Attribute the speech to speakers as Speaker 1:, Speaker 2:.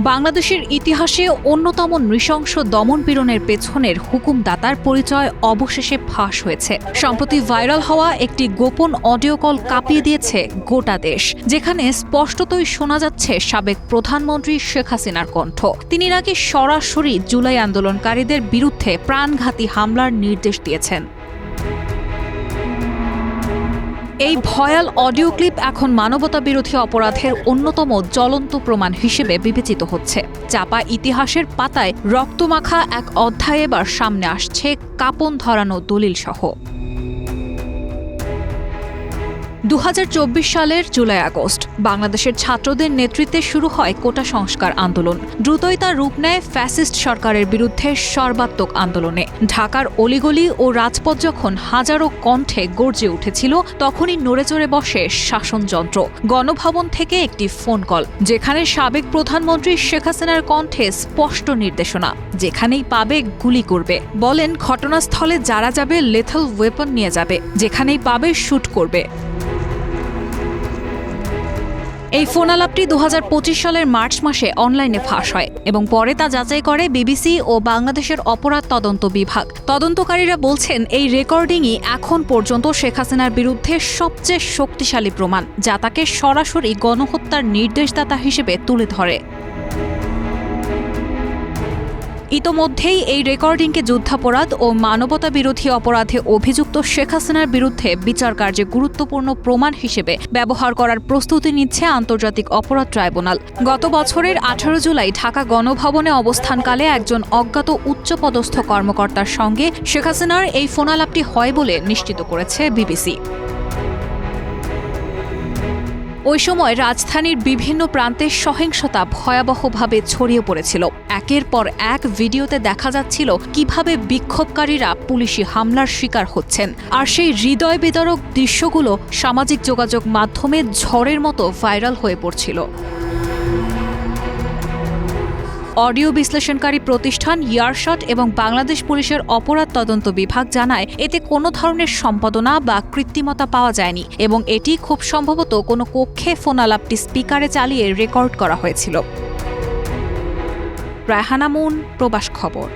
Speaker 1: বাংলাদেশের ইতিহাসে অন্যতম নৃশংস দমন পীড়নের পেছনের হুকুমদাতার পরিচয় অবশেষে ফাঁস হয়েছে। সম্প্রতি ভাইরাল হওয়া একটি গোপন অডিও কল কাঁপিয়ে দিয়েছে গোটা দেশ যেখানে স্পষ্টতই শোনা যাচ্ছে সাবেক প্রধানমন্ত্রী শেখ হাসিনার কণ্ঠ। তিনি নাকি সরাসরি জুলাই আন্দোলনকারীদের বিরুদ্ধে প্রাণঘাতী হামলার নির্দেশ দিয়েছেন। এই ভয়াল অডিও ক্লিপ এখন মানবতা বিরোধী অপরাধের অন্যতম জ্বলন্ত প্রমাণ হিসেবে বিবেচিত হচ্ছে। চাপা ইতিহাসের পাতায় রক্তমাখা এক অধ্যায় এবার সামনে আসছে, কাপন ধরানো দলিল সহ দু হাজার চব্বিশ সালের জুলাই আগস্ট, বাংলাদেশের ছাত্রদের নেতৃত্বে শুরু হয় কোটা সংস্কার আন্দোলন। দ্রুতই তার রূপ নেয় ফ্যাসিস্ট সরকারের বিরুদ্ধে সর্বাত্মক আন্দোলনে। ঢাকার অলিগলি ও রাজপথ যখন হাজারো কণ্ঠে গর্জে উঠেছিল, তখনই নড়েচড়ে বসে শাসনযন্ত্র। গণভবন থেকে একটি ফোন কল, যেখানে সাবেক প্রধানমন্ত্রী শেখ হাসিনার কণ্ঠে স্পষ্ট নির্দেশনা, যেখানেই পাবে গুলি করবে। বলেন, ঘটনাস্থলে যারা যাবে লেথাল ওয়েপন নিয়ে যাবে, যেখানেই পাবে শ্যুট করবে। এই ফোন আলাপটি দু হাজার পঁচিশ সালের মার্চ মাসে অনলাইনে ফাঁস হয় এবং পরে তা যাচাই করে বিবিসি ও বাংলাদেশের অপরাধ তদন্ত বিভাগ। তদন্তকারীরা বলছেন, এই রেকর্ডিংই এখন পর্যন্ত শেখ হাসিনার বিরুদ্ধে সবচেয়ে শক্তিশালী প্রমাণ, যা তাকে সরাসরি গণহত্যার নির্দেশদাতা হিসেবে তুলে ধরে। ইতোমধ্যেই এই রেকর্ডিংকে যুদ্ধাপরাধ ও মানবতা বিরোধী অপরাধে অভিযুক্ত শেখ হাসিনার বিরুদ্ধে বিচার কার্যে গুরুত্বপূর্ণ প্রমাণ হিসেবে ব্যবহার করার প্রস্তুতি নিচ্ছে আন্তর্জাতিক অপরাধ ট্রাইব্যুনাল। গত বছরের আঠারো জুলাই ঢাকা গণভবনে অবস্থানকালে একজন অজ্ঞাত উচ্চপদস্থ কর্মকর্তার সঙ্গে শেখ হাসিনার এই ফোনালাপটি হয় বলে নিশ্চিত করেছে বিবিসি। ওই সময় রাজধানীর বিভিন্ন প্রান্তে সহিংসতা ভয়াবহভাবে ছড়িয়ে পড়েছিল। একের পর এক ভিডিওতে দেখা যাচ্ছিল কীভাবে বিক্ষোভকারীরা পুলিশি হামলার শিকার হচ্ছেন। আর সেই হৃদয় বিদারক দৃশ্যগুলো সামাজিক যোগাযোগ মাধ্যমে ঝড়ের মতো ভাইরাল হয়ে পড়ছিল। অডিও বিশ্লেষণকারী প্রতিষ্ঠান ইয়ারশট এবং বাংলাদেশ পুলিশের অপরাধ তদন্ত বিভাগ জানায়, এতে কোনো ধরনের সম্পাদনা বা কৃত্রিমতা পাওয়া যায়নি এবং এটি খুব সম্ভবত কোনো কক্ষে ফোনালাপটি স্পিকারে চালিয়ে রেকর্ড করা হয়েছিল। রায়হানা মুন, প্রবাস খবর।